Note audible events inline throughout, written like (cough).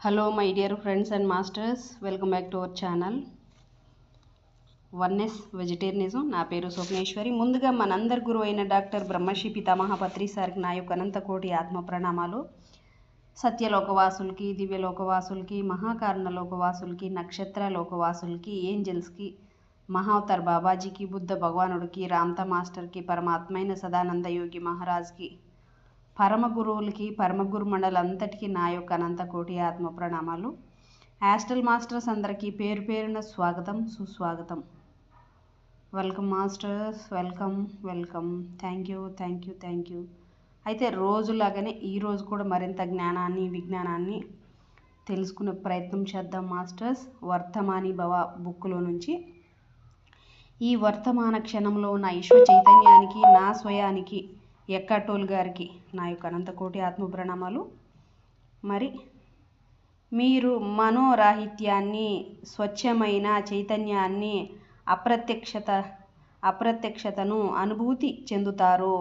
Hello my dear friends and masters welcome back to our channel Oneness vegetarianism నా పేరు స్వప్నేశ్వరి. ముందుగా మనందరి గురువు అయిన డాక్టర్ బ్రహ్మశ్రీ పితామహాపత్రి సార్కి నా యొక్క అనంతకోటి ఆత్మ ప్రణామాలు. సత్యలోకవాసులకి దివ్యలోకవాసులకి మహాకారణ లోకవాసులకి నక్షత్ర లోకవాసులకి ఏంజల్స్కి మహావతార్ బాబాజీకి బుద్ధ భగవానుడికి రామ్తా మాస్టర్కి పరమాత్మైన సదానంద యోగి మహారాజ్కి పరమ గురువులకి పరమ గురు నా యొక్క అనంత కోటి ఆత్మ ప్రణామాలు. యాస్టల్ మాస్టర్స్ అందరికీ పేరు పేరున స్వాగతం సుస్వాగతం. Welcome masters welcome welcome. Thank you thank you thank you. అయితే రోజులాగానే ఈరోజు కూడా మరింత జ్ఞానాన్ని విజ్ఞానాన్ని తెలుసుకునే ప్రయత్నం చేద్దాం మాస్టర్స్. వర్తమాని భవ బుక్లో నుంచి. ఈ వర్తమాన క్షణంలో ఉన్న ఈశ్వ చైతన్యానికి నా స్వయానికి ఎక్కటోల్ గారికి. నా యొక్క అనంతకోటి ఆత్మ ప్రణామాలు మరి మీరు మనోరాహిత్యాన్ని స్వచ్ఛమైన చైతన్యాన్ని అప్రత్యక్షత అప్రత్యక్షతను అనుభూతి చెందుతారు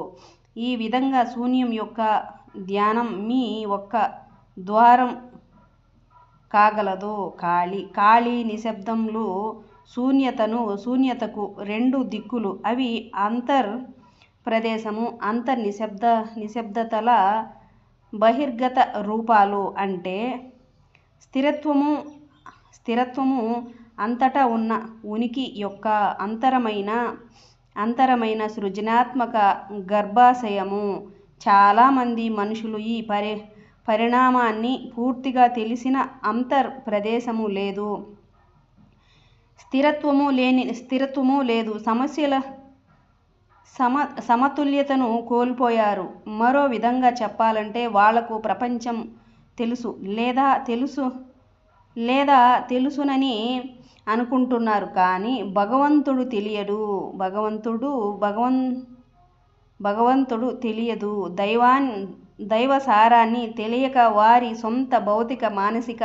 ఈ విధంగా శూన్యం యొక్క ధ్యానం మీ ఒక్క ద్వారం కాగలదు ఖాళీ ఖాళీ నిశ్శబ్దంలో శూన్యతను శూన్యతకు రెండు దిక్కులు. అవి అంతర్ ప్రదేశము అంతర్ నిశ్శబ్ద నిశ్శబ్దతల బహిర్గత రూపాలు అంటే స్థిరత్వము స్థిరత్వము అంతటా ఉన్న ఉనికి యొక్క అంతరమైన అంతరమైన సృజనాత్మక గర్భాశయము. చాలామంది మనుషులు ఈ పరి పరిణామాన్ని పూర్తిగా తెలిసిన అంతర్ ప్రదేశము లేదు. స్థిరత్వము లేని స్థిరత్వము లేదు. సమస్యల సమ సమతుల్యతను కోల్పోయారు. మరో విధంగా చెప్పాలంటే వాళ్ళకు ప్రపంచం తెలుసు. లేదా తెలుసు లేదా తెలుసునని అనుకుంటున్నారు. కానీ భగవంతుడు తెలియడు. భగవంతుడు భగవన్ భగవంతుడు తెలియదు. దైవాన్ దైవ సారాన్ని తెలియక వారి సొంత భౌతిక మానసిక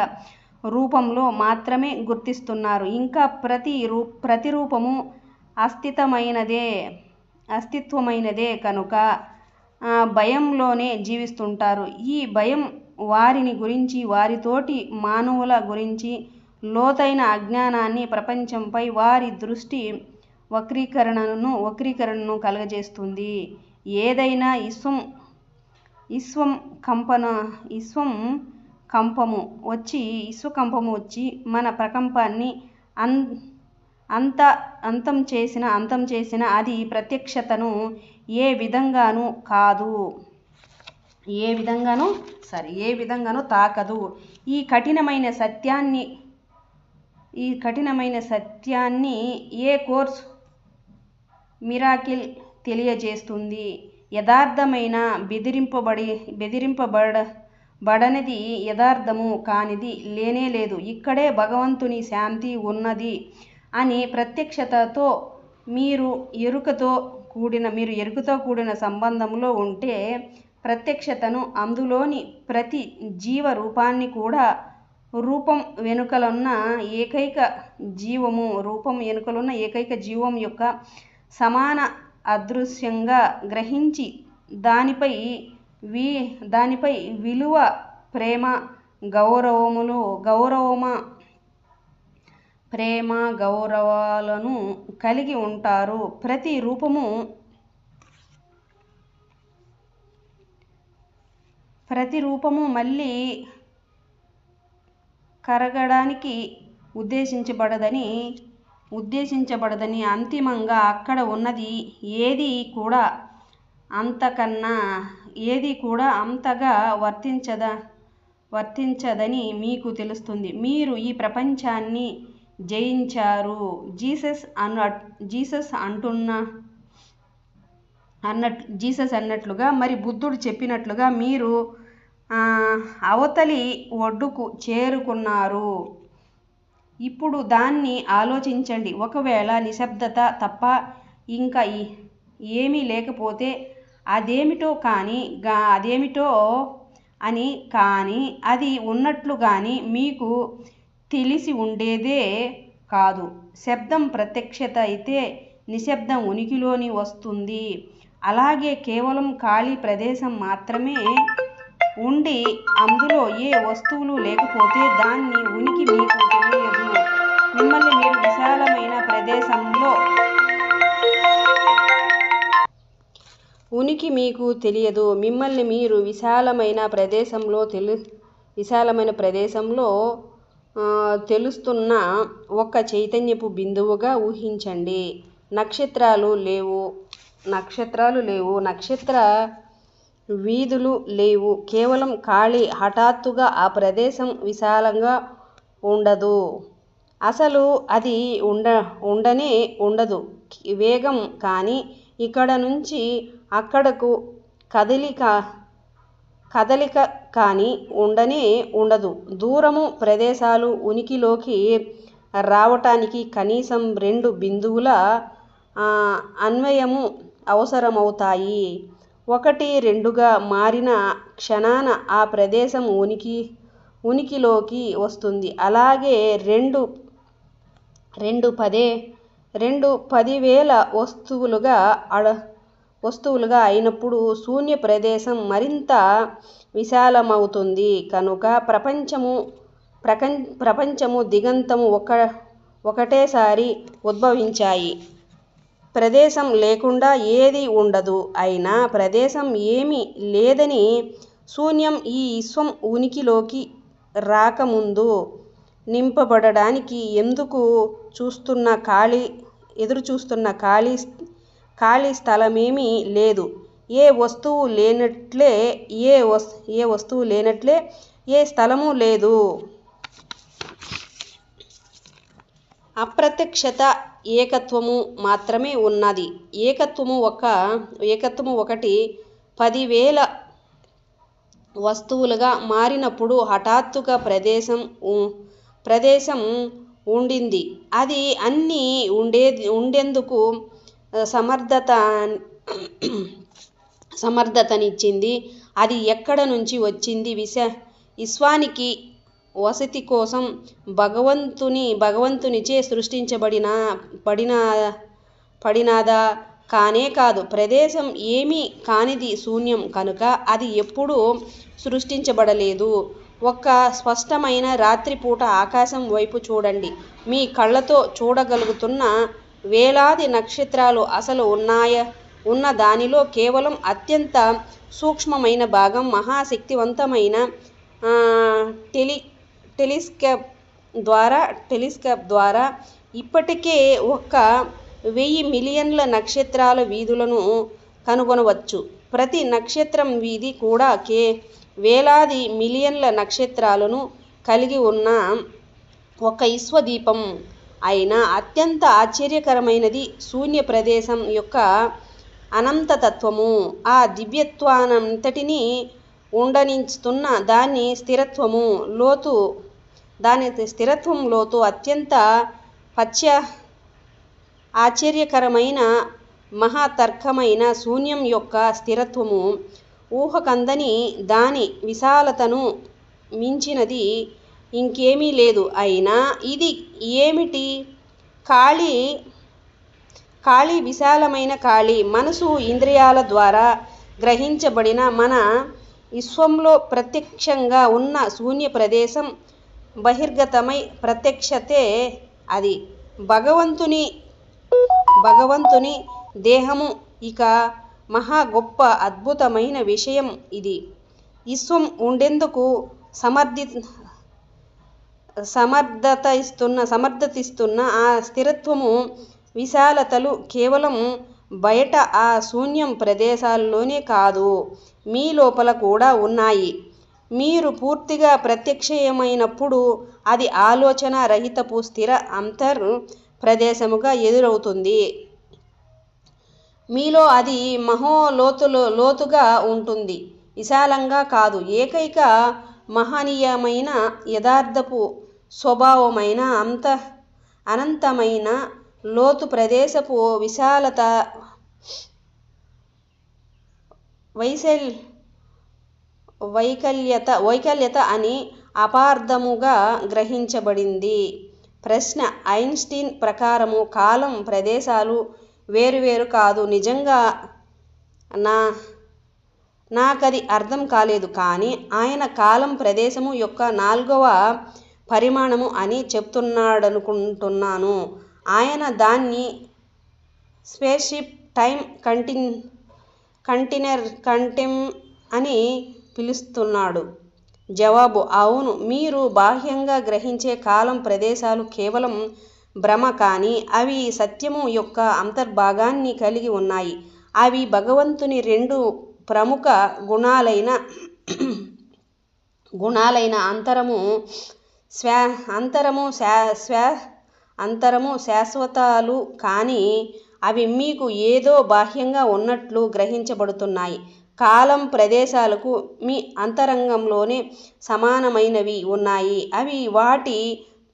రూపంలో మాత్రమే గుర్తిస్తున్నారు. ఇంకా ప్రతి రూ ప్రతిరూపము అస్థితమైనదే. అస్తిత్వమైనదే కనుక భయంలోనే జీవిస్తుంటారు. ఈ భయం వారిని గురించి వారితోటి మానవుల గురించి లోతైన అజ్ఞానాన్ని ప్రపంచంపై వారి దృష్టి వక్రీకరణను వక్రీకరణను కలగజేస్తుంది. ఏదైనా ఇస్వం ఇస్వం కంపన ఇస్వం కంపము వచ్చి విశ్వకంపము వచ్చి మన ప్రకంపాన్ని అన్ అంత అంతం చేసిన అంతం చేసిన అది ప్రత్యక్షతను ఏ విధంగానూ కాదు. ఏ విధంగానూ సరే ఏ విధంగానూ తాకదు. ఈ కఠినమైన సత్యాన్ని ఈ కఠినమైన సత్యాన్ని ఏ కోర్స్ మిరాకిల్ తెలియజేస్తుంది? యథార్థమైన బెదిరింపబడి బెదిరింపబడ బడనిది యథార్థము కానిది లేనే లేదు. ఇక్కడే భగవంతుని శాంతి ఉన్నది. అని ప్రత్యక్షతతో మీరు ఎరుకతో కూడిన మీరు ఎరుకతో కూడిన సంబంధంలో ఉంటే ప్రత్యక్షతను అందులోని ప్రతి జీవ రూపాన్ని కూడా రూపం వెనుకలున్న ఏకైక జీవము రూపం వెనుకలున్న ఏకైక జీవం యొక్క సమాన అదృశ్యంగా గ్రహించి దానిపై వి దానిపై విలువ ప్రేమ గౌరవములు గౌరవమా ప్రేమ గౌరవాలను కలిగి ఉంటారు. ప్రతి రూపము ప్రతి రూపము మళ్ళీ కరగడానికి ఉద్దేశించబడదని ఉద్దేశించబడదని అంతిమంగా అక్కడ ఉన్నది. ఏది కూడా అంతకన్నా ఏది కూడా అంతగా వర్తించద వర్తించదని మీకు తెలుస్తుంది. మీరు ఈ ప్రపంచాన్ని జయించారు. జీసస్ అన్న జీసస్ అంటున్న అన్నట్ జీసస్ అన్నట్లుగా మరి బుద్ధుడు చెప్పినట్లుగా మీరు అవతలి ఒడ్డుకు చేరుకున్నారు. ఇప్పుడు దాన్ని ఆలోచించండి. ఒకవేళ నిశ్శబ్దత తప్ప ఇంకా ఏమీ లేకపోతే అదేమిటో కానీ గా అదేమిటో అని కానీ అది ఉన్నట్లు కానీ మీకు తెలిసి ఉండేదే కాదు. శబ్దం ప్రత్యక్షత అయితే నిశ్శబ్దం ఉనికిలోని వస్తుంది. అలాగే కేవలం ఖాళీ ప్రదేశం మాత్రమే ఉండి అందులో ఏ వస్తువులు లేకపోతే దాన్ని ఉనికి మీకు తెలియదు. మిమ్మల్ని మీరు విశాలమైన ప్రదేశంలో ఉనికి మీకు తెలియదు. మిమ్మల్ని మీరు విశాలమైన ప్రదేశంలో తెలు విశాలమైన ప్రదేశంలో తెలుస్తున్న ఒక చైతన్యపు బిందువుగా ఊహించండి. నక్షత్రాలు లేవు. నక్షత్రాలు లేవు. నక్షత్ర వీధులు లేవు. కేవలం ఖాళీ హఠాత్తుగా ఆ ప్రదేశం విశాలంగా ఉండదు. అసలు అది ఉండ ఉండనే ఉండదు. వేగం కానీ ఇక్కడ నుంచి అక్కడకు కదలిక కదలిక కానీ ఉండనే ఉండదు. దూరము ప్రదేశాలు ఉనికిలోకి రావటానికి కనీసం రెండు బిందువుల అన్వయము అవసరమవుతాయి. ఒకటి రెండుగా మారిన క్షణాన ఆ ప్రదేశం ఉనికి ఉనికిలోకి వస్తుంది. అలాగే రెండు రెండు పదే రెండు పదివేల వస్తువులుగా అడ వస్తువులుగా అయినప్పుడు శూన్య ప్రదేశం మరింత విశాలమవుతుంది. కనుక ప్రపంచము ప్రపం ప్రపంచము దిగంతము ఒక ఒకటేసారి ఉద్భవించాయి. ప్రదేశం లేకుండా ఏది ఉండదు. అయినా ప్రదేశం ఏమీ లేదని శూన్యం ఈ విశ్వం ఉనికిలోకి రాకముందు నింపబడడానికి ఎందుకు చూస్తున్న ఖాళీ ఎదురు చూస్తున్న ఖాళీ ఖాళీ స్థలమేమీ లేదు. ఏ వస్తువు లేనట్లే ఏ వస్ ఏ వస్తువు లేనట్లే ఏ స్థలము లేదు. అప్రత్యక్షత ఏకత్వము మాత్రమే ఉన్నది. ఏకత్వము ఒక ఏకత్వము ఒకటి పదివేల వస్తువులుగా మారినప్పుడు హఠాత్తుగా ప్రదేశం ప్రదేశం ఉండింది. అది అన్నీ ఉండే ఉండేందుకు సమర్థత (clears throat) సమర్థతనిచ్చింది. అది ఎక్కడ నుంచి వచ్చింది? విశ విశ్వానికి వసతి కోసం భగవంతుని భగవంతునిచే సృష్టించబడిన పడిన పడినాదా? కానే కాదు. ప్రదేశం ఏమీ కానిది శూన్యం కనుక అది ఎప్పుడూ సృష్టించబడలేదు. ఒక్క స్పష్టమైన రాత్రిపూట ఆకాశం వైపు చూడండి. మీ కళ్ళతో చూడగలుగుతున్న వేలాది నక్షత్రాలు అసలు ఉన్నాయ ఉన్న దానిలో కేవలం అత్యంత సూక్ష్మమైన భాగం మహాశక్తివంతమైన టెలి టెలిస్కోప్ ద్వారా టెలిస్కోప్ ద్వారా ఇప్పటికే ఒక వెయ్యి మిలియన్ల నక్షత్రాల వీధులను కనుగొనవచ్చు. ప్రతి నక్షత్రం వీధి కూడా కే వేలాది మిలియన్ల నక్షత్రాలను కలిగి ఉన్న ఒక విశ్వదీపం. అయినా అత్యంత ఆశ్చర్యకరమైనది శూన్య ప్రదేశం యొక్క అనంతతత్వము. ఆ దివ్యత్వానంతటినీ ఉండనిస్తున్న దాని స్థిరత్వము లోతు దాని స్థిరత్వం లోతు అత్యంత పశ్చ ఆశ్చర్యకరమైన మహాతర్కమైన శూన్యం యొక్క స్థిరత్వము. ఊహకందని దాని విశాలతను మించినది ఇంకేమీ లేదు. అయినా ఇది ఏమిటి? ఖాళీ ఖాళీ విశాలమైన ఖాళీ. మనసు ఇంద్రియాల ద్వారా గ్రహించబడిన మన విశ్వంలో ప్రత్యక్షంగా ఉన్న శూన్య ప్రదేశం బహిర్గతమై ప్రత్యక్షతే అది. భగవంతుని భగవంతుని దేహము ఇక మహా గొప్ప అద్భుతమైన విషయం ఇది. విశ్వం ఉండేందుకు సమర్థి సమర్థత ఇస్తున్న సమర్థతిస్తున్న ఆ స్థిరత్వము విశాలతలు కేవలం బయట ఆ శూన్యం ప్రదేశాల్లోనే కాదు మీ లోపల కూడా ఉన్నాయి. మీరు పూర్తిగా ప్రత్యక్షమైనప్పుడు అది ఆలోచన రహితపు స్థిర అంతర్ ప్రదేశముగా ఎదురవుతుంది. మీలో అది మహో లోతులో లోతుగా ఉంటుంది. విశాలంగా కాదు ఏకైక మహనీయమైన యథార్థపు స్వభావమైన అంత అనంతమైన లోతు ప్రదేశపు విశాలత వైశల్ వైకల్యత వైకల్యత అని అపార్థముగా గ్రహించబడింది. ప్రశ్న ఐన్స్టీన్ ప్రకారము కాలం ప్రదేశాలు వేరువేరు కాదు. నిజంగా నా నాకది అర్థం కాలేదు కానీ ఆయన కాలం ప్రదేశము యొక్క నాల్గవ పరిమాణము అని చెప్తున్నాడనుకుంటున్నాను. ఆయన దాన్ని స్పేస్షిప్ టైం కంటిన్ కంటినర్ కంటెమ్ అని పిలుస్తున్నాడు. జవాబు అవును మీరు బాహ్యంగా గ్రహించే కాలం ప్రదేశాలు కేవలం భ్రమ కానీ అవి సత్యము యొక్క అంతర్భాగాన్ని కలిగి ఉన్నాయి. అవి భగవంతుని రెండు ప్రముఖ గుణాలైన గుణాలైన అంతరము స్వా అంతరము శా శ్వా అంతరము శాశ్వతాలు కానీ అవి మీకు ఏదో బాహ్యంగా ఉన్నట్లు గ్రహించబడుతున్నాయి. కాలం ప్రదేశాలకు మీ అంతరంగంలోనే సమానమైనవి ఉన్నాయి. అవి వాటి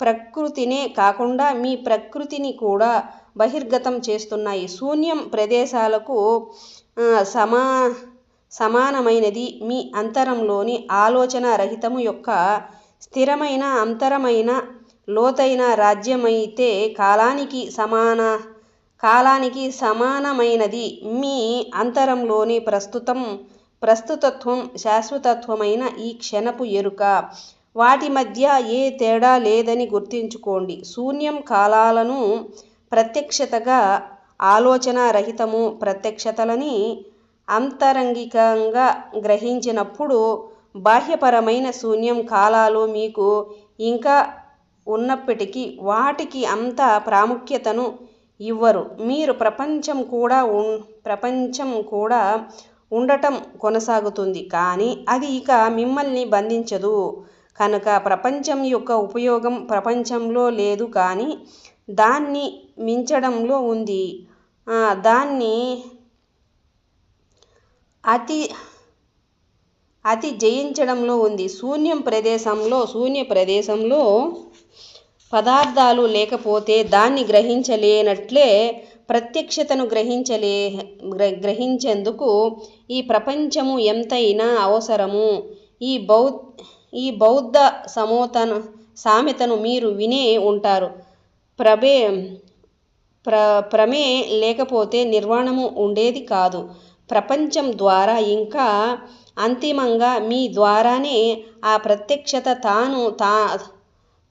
ప్రకృతినే కాకుండా మీ ప్రకృతిని కూడా బహిర్గతం చేస్తున్నాయి. శూన్యం ప్రదేశాలకు సమా సమానమైనది మీ అంతరంలోని ఆలోచన రహితము యొక్క స్థిరమైన అంతరమైన లోతైన రాజ్యమైతే కాలానికి సమాన కాలానికి సమానమైనది. మీ అంతరంలోని ప్రస్తుతం ప్రస్తుతత్వం శాశ్వతత్వమైన ఈ క్షణపు ఎరుక. వాటి మధ్య ఏ తేడా లేదని గుర్తుంచుకోండి. శూన్యం కాలాలను ప్రత్యక్షతగా ఆలోచన రహితము ప్రత్యక్షతలని అంతరంగికంగా గ్రహించినప్పుడు బాహ్యపరమైన శూన్యం కాలాలు మీకు ఇంకా ఉన్నప్పటికీ వాటికి అంత ప్రాముఖ్యతను ఇవ్వరు. మీరు ప్రపంచం కూడా ప్రపంచం కూడా ఉండటం కొనసాగుతుంది. కానీ అది ఇక మిమ్మల్ని బంధించదు. కనుక ప్రపంచం యొక్క ఉపయోగం ప్రపంచంలో లేదు కానీ దాన్ని మించడంలో ఉంది. దాన్ని అతి అతి జయించడంలో ఉంది. శూన్యం ప్రదేశంలో శూన్య ప్రదేశంలో పదార్థాలు లేకపోతే దాన్ని గ్రహించలేనట్లే ప్రత్యక్షతను గ్రహించలే గ్రహించేందుకు ఈ ప్రపంచము ఎంతైనా అవసరము. ఈ బౌ ఈ బౌద్ధ సమోతన సామెతను మీరు వినే ఉంటారు. ప్రభే ప్ర ప్రమే లేకపోతే నిర్వాణము ఉండేది కాదు. ప్రపంచం ద్వారా ఇంకా అంతిమంగా మీ ద్వారానే ఆ ప్రత్యక్షత తాను తా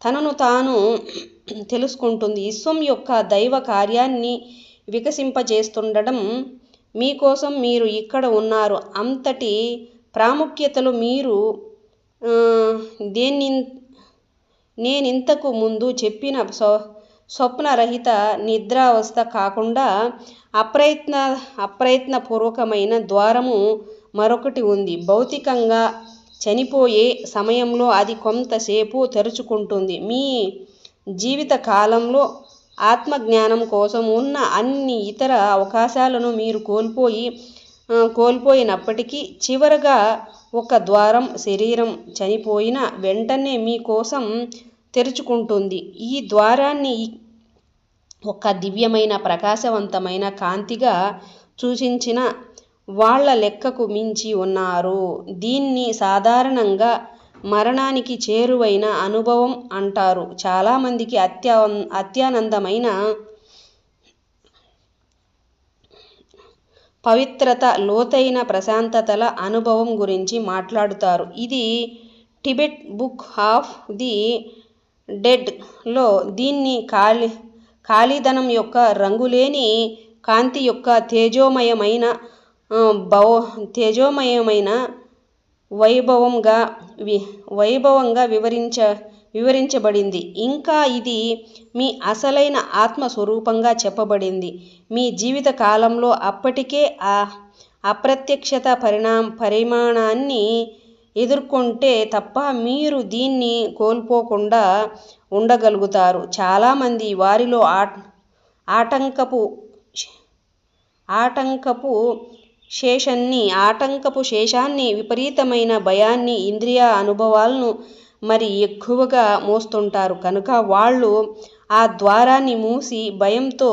తనను తాను తెలుసుకుంటుంది. విశ్వం యొక్క దైవ కార్యాన్ని వికసింపజేస్తుండడం మీకోసం మీరు ఇక్కడ ఉన్నారు. అంతటి ప్రాముఖ్యతలు మీరు దేన్ని నేనింతకు ముందు చెప్పిన స్వ స్వప్నరహిత నిద్రావస్థ కాకుండా అప్రయత్న అప్రయత్నపూర్వకమైన ద్వారము మరొకటి ఉంది. భౌతికంగా చనిపోయే సమయంలో అది కొంతసేపు తెరుచుకుంటుంది. మీ జీవిత కాలంలో ఆత్మజ్ఞానం కోసం ఉన్న అన్ని ఇతర అవకాశాలను మీరు కోల్పోయి కోల్పోయినప్పటికీ చివరగా ఒక ద్వారం శరీరం చనిపోయిన వెంటనే మీ కోసం తెరుచుకుంటుంది. ఈ ద్వారాన్ని ఒక దివ్యమైన ప్రకాశవంతమైన కాంతిగా సూచించిన వాళ్ళ లెక్కకు మించి ఉన్నారు. దీన్ని సాధారణంగా మరణానికి చేరువైన అనుభవం అంటారు. చాలామందికి అత్యా అత్యానందమైన పవిత్రత లోతైన ప్రశాంతతల అనుభవం గురించి మాట్లాడుతారు. ఇది టిబెట్ బుక్ ఆఫ్ ది డెడ్లో దీన్ని ఖాళీ కాళీధనం యొక్క రంగులేని కాంతి యొక్క తేజోమయమైన భవ తేజోమయమైన వైభవంగా వి వైభవంగా వివరించ వివరించబడింది. ఇంకా ఇది మీ అసలైన ఆత్మస్వరూపంగా చెప్పబడింది. మీ జీవిత కాలంలో అప్పటికే ఆ అప్రత్యక్షత పరిణా పరిమాణాన్ని ఎదుర్కొంటే తప్ప మీరు దీన్ని కోల్పోకుండా ఉండగలుగుతారు. చాలామంది వారిలో ఆట ఆటంకపు ఆటంకపు శేషాన్ని ఆటంకపు శేషాన్ని విపరీతమైన భయాన్ని ఇంద్రియ అనుభవాలను మరి ఎక్కువగా మోస్తుంటారు. కనుక వాళ్ళు ఆ ద్వారాన్ని మూసి భయంతో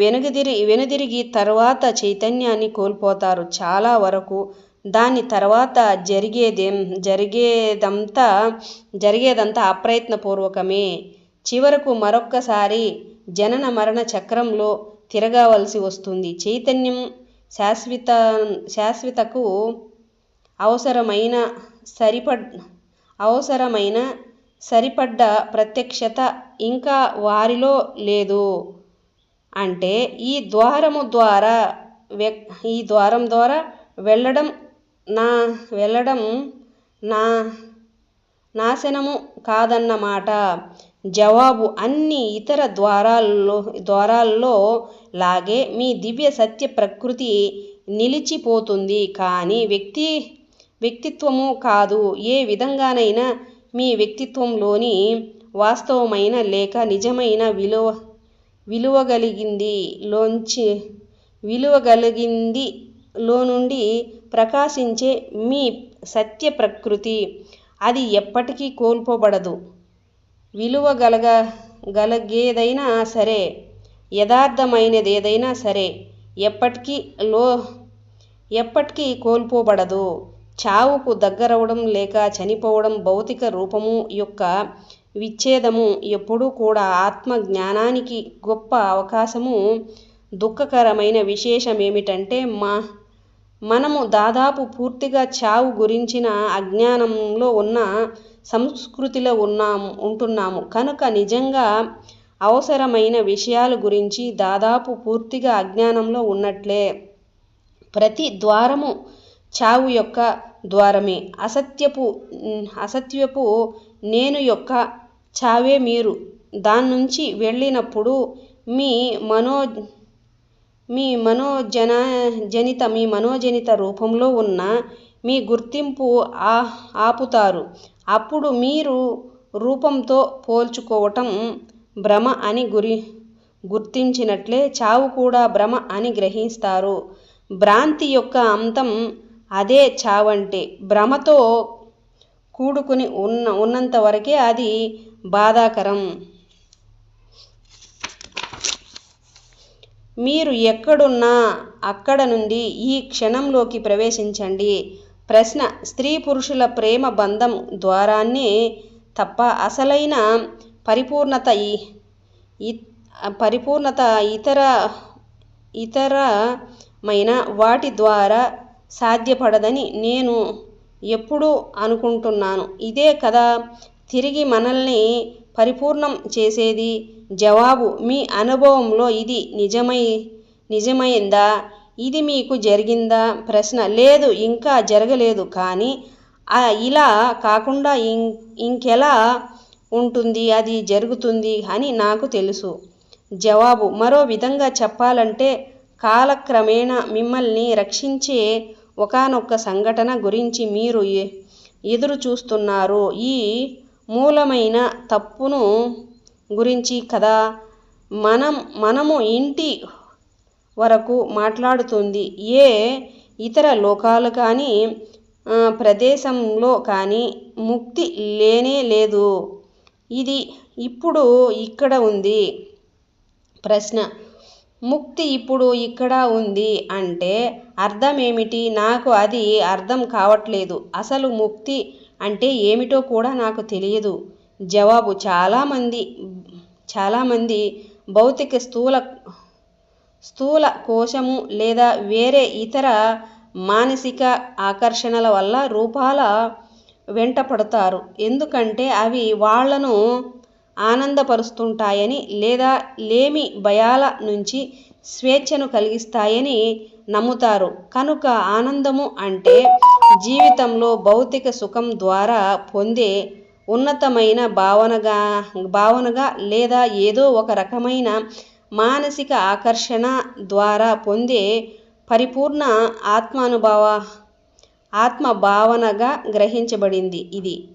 వెనుదిరి వెనుదిరిగి తర్వాత చైతన్యాన్ని కోల్పోతారు. చాలా వరకు దాని తర్వాత జరిగేదేం జరిగేదంతా జరిగేదంతా అప్రయత్నపూర్వకమే. చివరకు మరొక్కసారి జనన మరణ చక్రంలో తిరగవలసి వస్తుంది. చైతన్యం శాశ్వత శాశ్వతకు అవసరమైన సరిపడ్ అవసరమైన సరిపడ్డ ప్రత్యక్షత ఇంకా వారిలో లేదు. అంటే ఈ ద్వారము ద్వారా ఈ ద్వారం ద్వారా వెళ్ళడం నా వెళ్ళడం నా నాశనము కాదన్నమాట. జవాబు అన్ని ఇతర ద్వారాల్లో ద్వారాల్లో లాగే మీ దివ్య సత్య ప్రకృతి నిలిచిపోతుంది. కానీ వ్యక్తి వ్యక్తిత్వము కాదు. ఏ విధంగానైనా మీ వ్యక్తిత్వంలోని వాస్తవమైన లేక నిజమైన విలువ విలువగలిగింది లోంచి విలువగలిగింది లో నుండి ప్రకాశించే మీ సత్య ప్రకృతి. అది ఎప్పటికీ కోల్పోబడదు. విలువగలగ గలగేదైనా సరే యథార్థమైనదేదైనా సరే ఎప్పటికీ లో ఎప్పటికీ కోల్పోబడదు. చావుకు దగ్గరవడం లేక చనిపోవడం భౌతిక రూపము యొక్క విచ్ఛేదము ఎప్పుడూ కూడా ఆత్మ జ్ఞానానికి గొప్ప అవకాశము. దుఃఖకరమైన విశేషం ఏమిటంటే మా మనము దాదాపు పూర్తిగా చావు గురించిన అజ్ఞానంలో ఉన్న సంస్కృతిలో ఉన్నాము ఉంటున్నాము. కనుక నిజంగా అవసరమైన విషయాల గురించి దాదాపు పూర్తిగా అజ్ఞానంలో ఉన్నట్లే. ప్రతి ద్వారము చావు యొక్క ద్వారమే. అసత్యపు అసత్యపు నేను యొక్క చావే మీరు. దాని నుంచి వెళ్ళినప్పుడు మీ మనో మీ మనోజన జనిత మీ మనోజనిత రూపంలో ఉన్న మీ గుర్తింపు ఆ ఆపుతారు. అప్పుడు మీరు రూపంతో పోల్చుకోవటం భ్రమ అని గురి గుర్తించినట్లే చావు కూడా భ్రమ అని గ్రహిస్తారు. భ్రాంతి యొక్క అంతం అదే చావంటే భ్రమతో కూడుకుని ఉన్న ఉన్నంత వరకే అది బాధాకరం. మీరు ఎక్కడున్నా అక్కడ నుండి ఈ క్షణంలోకి ప్రవేశించండి. ప్రశ్న స్త్రీ పురుషుల ప్రేమ బంధం ద్వారానే తప్ప అసలైన పరిపూర్ణత ఈ పరిపూర్ణత ఇతర ఇతరమైన వాటి ద్వారా సాధ్యపడదని నేను ఎప్పుడూ అనుకుంటున్నాను. ఇదే కదా తిరిగి మనల్ని పరిపూర్ణం చేసేది? జవాబు మీ అనుభవంలో ఇది నిజమై నిజమైందా? ఇది మీకు జరిగిందా? ప్రశ్న. లేదు ఇంకా జరగలేదు కానీ ఇలా కాకుండా ఇం ఇంకెలా ఉంటుంది అది జరుగుతుంది అని నాకు తెలుసు. జవాబు. మరో విధంగా చెప్పాలంటే కాలక్రమేణా మిమ్మల్ని రక్షించే ఒకానొక సంఘటన గురించి మీరు ఎదురు చూస్తున్నారు. ఈ మూలమైన తప్పును గురించి కదా? మనం మనము ఇంటి వరకు మాట్లాడుతుంది. ఏ ఇతర లోకాలు కానీ ప్రదేశంలో కానీ ముక్తి లేనే లేదు. ఇది ఇప్పుడు ఇక్కడ ఉంది. ప్రశ్న. ముక్తి ఇప్పుడు ఇక్కడ ఉంది అంటే అర్థం ఏమిటి నాకు అది అర్థం కావట్లేదు. అసలు ముక్తి అంటే ఏమిటో కూడా నాకు తెలియదు. జవాబు. చాలామంది చాలామంది భౌతిక స్థూల స్థూల కోశము లేదా వేరే ఇతర మానసిక ఆకర్షణల వల్ల రూపాల వెంట పడతారు ఎందుకంటే అవి వాళ్ళను ఆనందపరుస్తుంటాయని లేదా లేమి భయాల నుంచి స్వేచ్ఛను కలిగిస్తాయని నమ్ముతారు. కనుక ఆనందము అంటే జీవితంలో భౌతిక సుఖం ద్వారా పొందే ఉన్నతమైన భావనగా భావనగా లేదా ఏదో ఒక రకమైన మానసిక ఆకర్షణ ద్వారా పొందే పరిపూర్ణ ఆత్మానుభవ ఆత్మ భావనగా గ్రహించబడింది ఇది.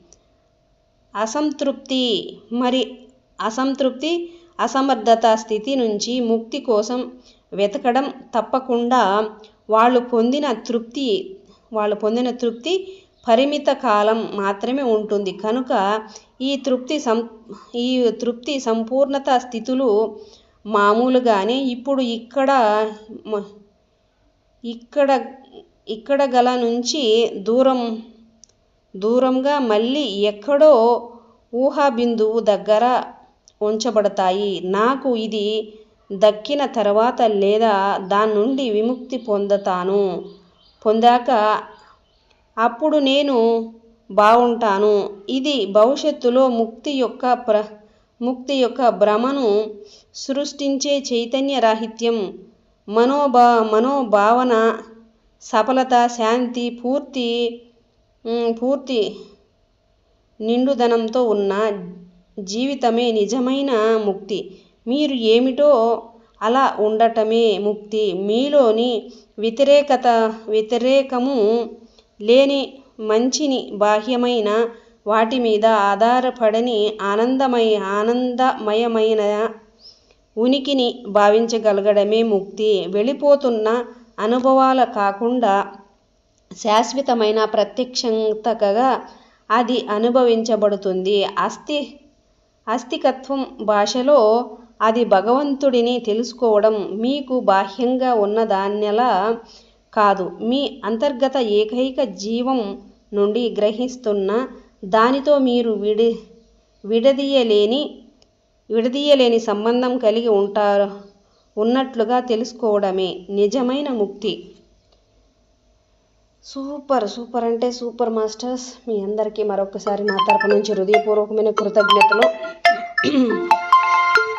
అసంతృప్తి మరి అసంతృప్తి అసమర్థత స్థితి నుంచి ముక్తి కోసం వెతకడం తప్పకుండా వాళ్ళు పొందిన తృప్తి వాళ్ళు పొందిన తృప్తి పరిమిత కాలం మాత్రమే ఉంటుంది. కనుక ఈ తృప్తి సం ఈ తృప్తి సంపూర్ణత స్థితులు మామూలుగానే ఇప్పుడు ఇక్కడ ఇక్కడ ఇక్కడ గల నుంచి దూరం దూరంగా మళ్ళీ ఎక్కడో ఊహా బిందువు దగ్గర ఉంచబడతాయి. నాకు ఇది దక్కిన తర్వాత లేదా దాని నుండి విముక్తి పొందుతాను. పొందాక అప్పుడు నేను బాగుంటాను ఇది భవిష్యత్తులో ముక్తి యొక్క ప్ర ముక్తి యొక్క భ్రమను సృష్టించే చైతన్య రాహిత్యం మనోభా మనోభావన సఫలత శాంతి పూర్తి పూర్తి నిండుదనంతో ఉన్న జీవితమే నిజమైన ముక్తి. మీరు ఏమిటో అలా ఉండటమే ముక్తి. మీలోని వ్యతిరేకత వ్యతిరేకము లేని మంచిని బాహ్యమైన వాటి మీద ఆధారపడని ఆనందమయ ఆనందమయమైన ఉనికిని భావించగలగడమే ముక్తి. వెళ్ళిపోతున్న అనుభవాల కాకుండా శాశ్వతమైన ప్రత్యక్షంతకగా అది అనుభవించబడుతుంది. అస్థి అస్థికత్వం భాషలో అది భగవంతుడిని తెలుసుకోవడం మీకు బాహ్యంగా ఉన్నదాన్నెలా కాదు. మీ అంతర్గత ఏకైక జీవం నుండి గ్రహిస్తున్న దానితో మీరు విడి విడదీయలేని విడదీయలేని సంబంధం కలిగి ఉంటారు ఉన్నట్లుగా తెలుసుకోవడమే నిజమైన ముక్తి. సూపర్ సూపర్ అంటే సూపర్ మాస్టర్స్. మీ అందరికీ మరొకసారి నా తరపు నుంచి హృదయపూర్వకమైన కృతజ్ఞతలు.